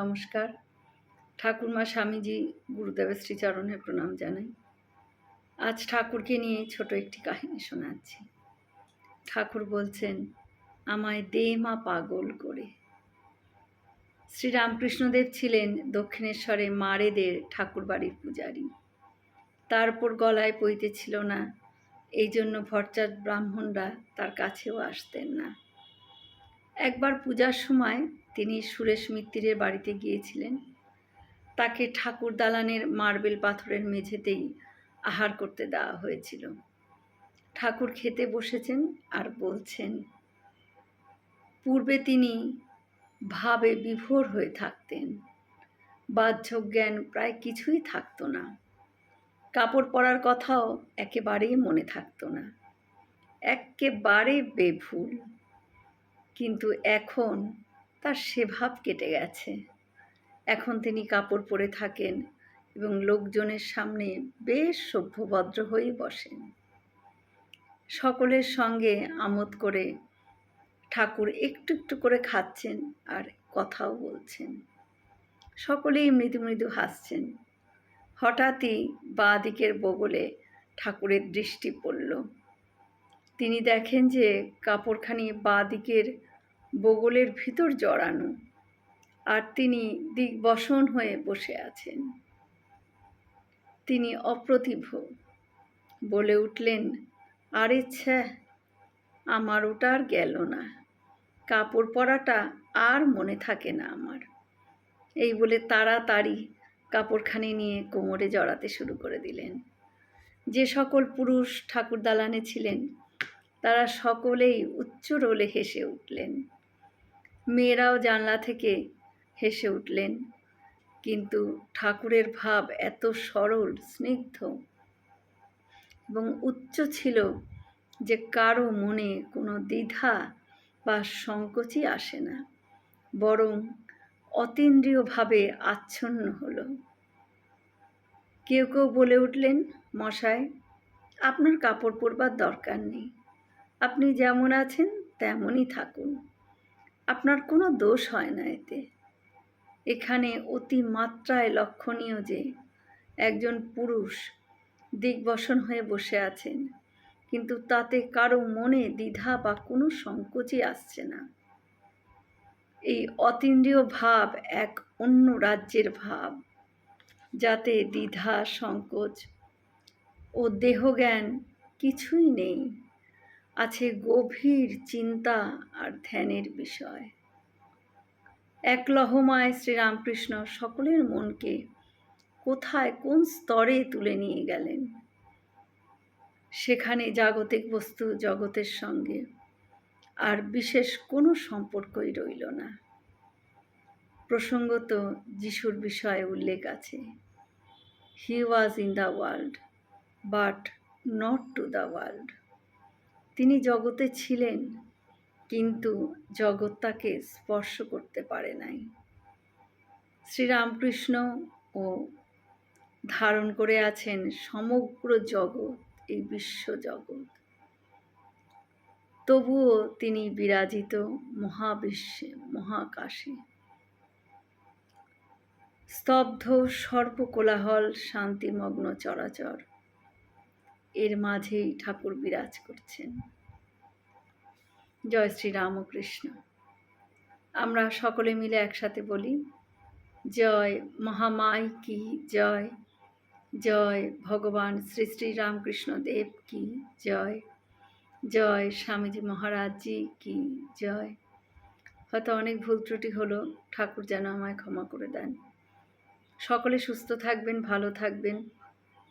নমস্কার। ঠাকুরমা স্বামীজি গুরুদেবের শ্রীচরণে প্রণাম জানাই। আজ ঠাকুরকে নিয়ে ছোট একটি কাহিনী শোনাচ্ছি। ঠাকুর বলছেন, আমায় দে মা পাগল করে। শ্রীরামকৃষ্ণদেব ছিলেন দক্ষিণেশ্বরে মারেদের ঠাকুর বাড়ির পূজারী তারপর গলায় পইতে ছিল না এই জন্য ভট্টাচ ব্রাহ্মণরা তার কাছেও আসতেন না। একবার পূজার সময় তিনি সুরেশ মিত্তিরের বাড়িতে গিয়েছিলেন। তাকে ঠাকুর দালানের মার্বেল পাথরের মেঝেতেই আহার করতে দেওয়া হয়েছিল। ঠাকুর খেতে বসেছেন আর বলছেন, পূর্বে তিনি ভাবে বিভোর হয়ে থাকতেন। বাহ্য জ্ঞান প্রায় কিছুই থাকতো না। কাপড় পরার কথাও একেবারেই মনে থাকতো না। একেবারে বেভুল। কিন্তু এখন তার সে ভাব কেটে গেছে। এখন তিনি কাপড় পরে থাকেন এবং লোকজনের সামনে বেশ সভ্যভদ্র হয়ে বসেন। সকলের সঙ্গে আমোদ করে ঠাকুর একটু একটু করে খাচ্ছেন আর কথাও বলছেন। সকলেই মৃদু মৃদু হাসছেন। হঠাৎই বাঁ দিকের বগলে ঠাকুরের দৃষ্টি পড়ল। তিনি দেখেন যে কাপড়খানি বাঁ দিকের বগলের ভিতর জড়ানো, আর তিনি দিগ্বসন হয়ে বসে আছেন। তিনি অপ্রতিভ। বলে উঠলেন, আরে ছ্যা, আমার ওটা আর গেল না। কাপড় পরাটা আর মনে থাকে না আমার। এই বলে তাড়াতাড়ি কাপড়খানি নিয়ে কোমরে জড়াতে শুরু করে দিলেন। যে সকল পুরুষ ঠাকুর দালানে ছিলেন, তারা সকলেই উচ্চ রোলে হেসে উঠলেন। মেয়েরাও জানলা থেকে হেসে উঠলেন। কিন্তু ঠাকুরের ভাব এত সরল, স্নিগ্ধ এবং উচ্চ ছিল যে কারও মনে কোনো দ্বিধা বা সংকোচই আসে না, বরং অতীন্দ্রিয়ভাবে আচ্ছন্ন হলো। কেউ কেউ বলে উঠলেন মশায় আপনার কাপড় পরবার দরকার নেই। আপনি যেমন আছেন, তেমনই থাকুন। আপনার কোনো দোষ হয় না এতে। এখানে অতি মাত্রায় লক্ষণীয় যে, একজন পুরুষ দিগ্বসন হয়ে বসে আছেন, কিন্তু তাতে কারও মনে দ্বিধা বা কোনো সংকোচই আসছে না। এই অতীন্দ্রিয় ভাব এক অন্য রাজ্যের ভাব, যাতে দ্বিধা, সংকোচ ও দেহজ্ঞান কিছুই নেই। আছে গভীর চিন্তা আর ধ্যানের বিষয়। এক লহমায় শ্রীরামকৃষ্ণ সকলের মনকে কোথায় কোন স্তরে তুলে নিয়ে গেলেন? সেখানে জাগতিক বস্তু জগতের সঙ্গে আর বিশেষ কোনো সম্পর্কই রইল না। প্রসঙ্গত যিশুর বিষয়ে উল্লেখ আছে he was in the world but not to the world তিনি জগতে ছিলেন, কিন্তু জগৎ তাকে স্পর্শ করতে পারে নাই। শ্রীরামকৃষ্ণ ও ধারণ করে আছেন সমগ্র জগৎ, এই বিশ্ব জগৎ। তবুও তিনি বিরাজিত মহাবিশ্বে, মহাকাশে। স্তব্ধ সর্বকোলাহল শান্তিমগ্ন চরাচর। এর মাঝেই ঠাকুর বিরাজ করছেন। জয় শ্রী রামকৃষ্ণ। আমরা সকলে মিলে একসাথে বলি, জয় মহামাই কি জয়? জয় ভগবান শ্রী শ্রী রামকৃষ্ণ দেব কি জয়? জয় স্বামীজি মহারাজজি কি জয়? হয়তো অনেক ভুল ত্রুটি হলো, ঠাকুর যেন আমায় ক্ষমা করে দেন। সকলে সুস্থ থাকবেন, ভালো থাকবেন।